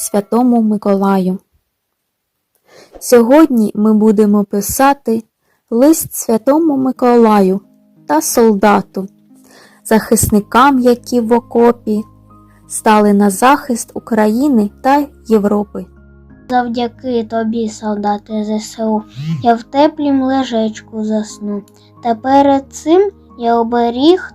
Святому Миколаю. Сьогодні ми будемо писати лист Святому Миколаю та солдату, захисникам, які в окопі стали на захист України та Європи. Завдяки тобі, солдати ЗСУ, я в теплім лежечку засну. Та перед цим я оберіг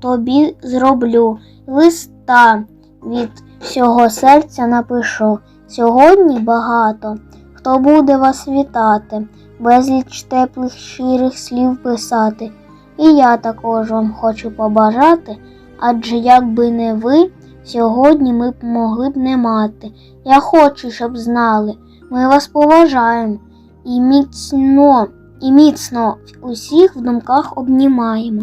тобі зроблю листа від всього серця напишу. Сьогодні багато хто буде вас вітати, безліч теплих щирих слів писати. І я також вам хочу побажати, адже якби не ви, сьогодні ми б могли б не мати. Я хочу, щоб знали, ми вас поважаємо і міцно, і міцно усіх в думках обнімаємо.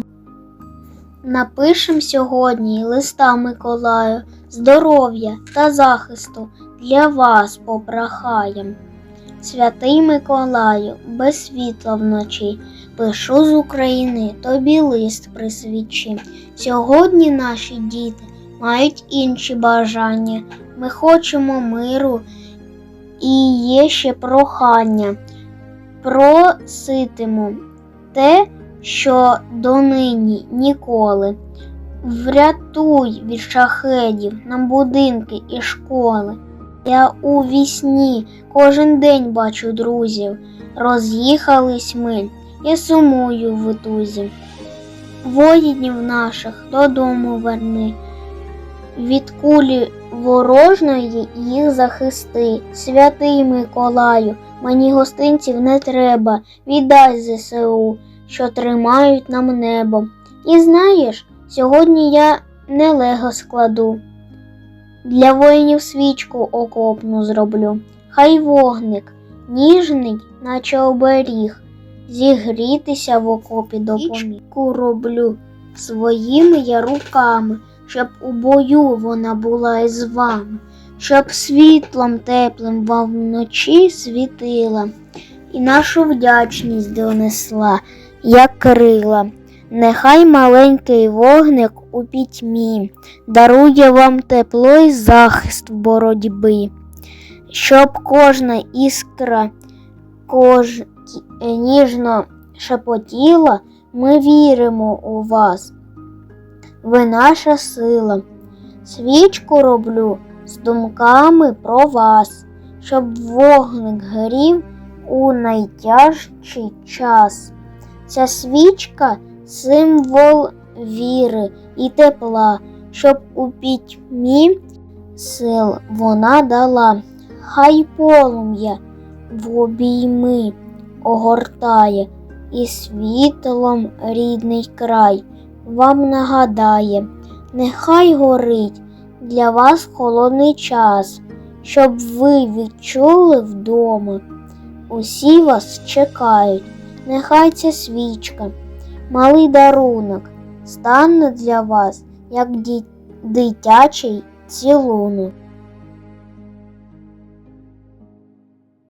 Напишем сьогодні листа Миколаю, здоров'я та захисту для вас попрохаєм. Святий Миколаю, без світла вночі, пишу з України тобі лист присвічи. Сьогодні наші діти мають інші бажання. Ми хочемо миру і є ще прохання. Проситиму те, що донині ніколи. Врятуй від шахедів нам будинки і школи. Я у вісні кожен день бачу друзів. Роз'їхались ми, я сумую в тузі. Воїнів наших додому верни. Від кулі ворожної їх захисти. Святий Миколаю, мені гостинців не треба. Віддай ЗСУ, що тримають нам небо. І знаєш, сьогодні я не лего складу. Для воїнів свічку окопну зроблю. Хай вогник, ніжний, наче оберіг, зігрітися в окопі допоміг. Роблю своїми я руками, щоб у бою вона була із вами, щоб світлом теплим вам вночі світила, і нашу вдячність донесла, як крила. Нехай маленький вогник у пітьмі дарує вам тепло і захист в боротьбі, щоб кожна іскра кож... ніжно шепотіла, ми віримо у вас. Ви наша сила. Свічку роблю з думками про вас, щоб вогник горів у найтяжчий час. Ця свічка символ віри і тепла, щоб у пітьмі сил вона дала, хай полум'я в обійми огортає, і світлом рідний край вам нагадає, нехай горить для вас холодний час, щоб ви відчули вдома. Усі вас чекають, нехай ця свічка малий дарунок стане для вас, як дитячий цілунок.